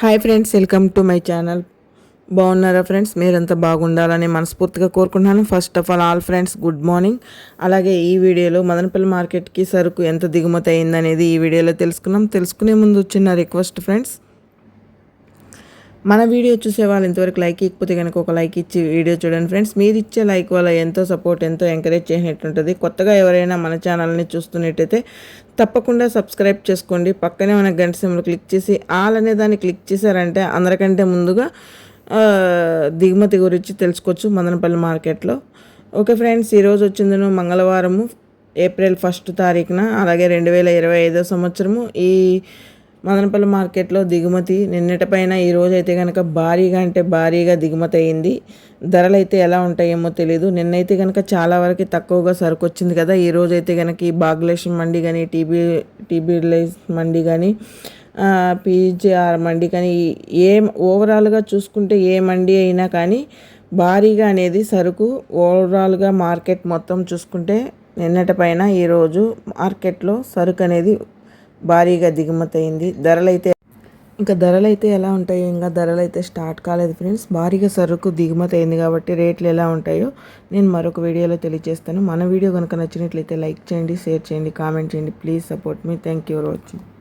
Hi friends welcome to my channel. బాగున్నారా friends? మీరంతా బాగుండాలని మనస్ఫూర్తిగా కోరుకుంటున్నాను. First of all all friends good morning అలాగే ఈ వీడియోలో మదనపల్లి మార్కెట్కి సరుకు ఎంత దిగుమతి అయిందనేది ఈ వీడియోలో తెలుసుకున్నాం. తెలుసుకునే ముందు చిన్న రిక్వెస్ట్ ఫ్రెండ్స్ మన వీడియో చూసే వాళ్ళు ఇంతవరకు లైక్ ఇకపోతే కనుక ఒక లైక్ ఇచ్చి వీడియో చూడండి ఫ్రెండ్స్ మీరు ఇచ్చే లైక్ వల్ల ఎంతో సపోర్ట్ ఎంతో ఎంకరేజ్ చేసినట్టుంటుంది. కొత్తగా ఎవరైనా మన ఛానల్ని చూస్తున్నట్టయితే తప్పకుండా సబ్స్క్రైబ్ చేసుకోండి. పక్కనే ఉన్న గంట సింబల్ క్లిక్ చేసి ఆల్ అనే దాన్ని క్లిక్ చేశారంటే అందరికంటే ముందుగా దిగుమతి గురించి తెలుసుకోవచ్చు మదనపల్లి మార్కెట్లో ఓకే ఫ్రెండ్స్ ఈరోజు వచ్చిందను మంగళవారము ఏప్రిల్ ఫస్ట్ తారీఖున అలాగే రెండు వేల ఇరవై ఐదో సంవత్సరము. ఈ మదనపల్లి మార్కెట్లో దిగుమతి నిన్నటిపైన ఈ అయితే కనుక భారీగా అంటే భారీగా దిగుమతి అయింది. ధరలు అయితే ఎలా ఉంటాయేమో తెలియదు నిన్నైతే కనుక చాలా వరకు తక్కువగా సరుకు వచ్చింది కదా. ఈ రోజు అయితే కనుక ఈ బాగ్లేషన్ మండి కానీ టీబీ టీబీలైజ్ మండి కానీ పీజీఆర్ మండి కానీ ఏ ఓవరాల్గా చూసుకుంటే ఏ మండి అయినా కానీ భారీగా అనేది సరుకు ఓవరాల్గా మార్కెట్ మొత్తం చూసుకుంటే నిన్నటి పైన ఈరోజు మార్కెట్లో సరుకు అనేది భారీగా దిగుమతి అయింది ధరలైతే ఇంకా ధరలు అయితే ఎలా ఉంటాయో ఇంకా ధరలు అయితే స్టార్ట్ కాలేదు ఫ్రెండ్స్. భారీగా సరుకు దిగుమతి అయింది కాబట్టి రేట్లు ఎలా ఉంటాయో నేను మరొక వీడియోలో తెలియజేస్తాను. మన వీడియో కనుక నచ్చినట్లయితే లైక్ చేయండి షేర్ చేయండి కామెంట్ చేయండి. Please support me. Thank you for watching.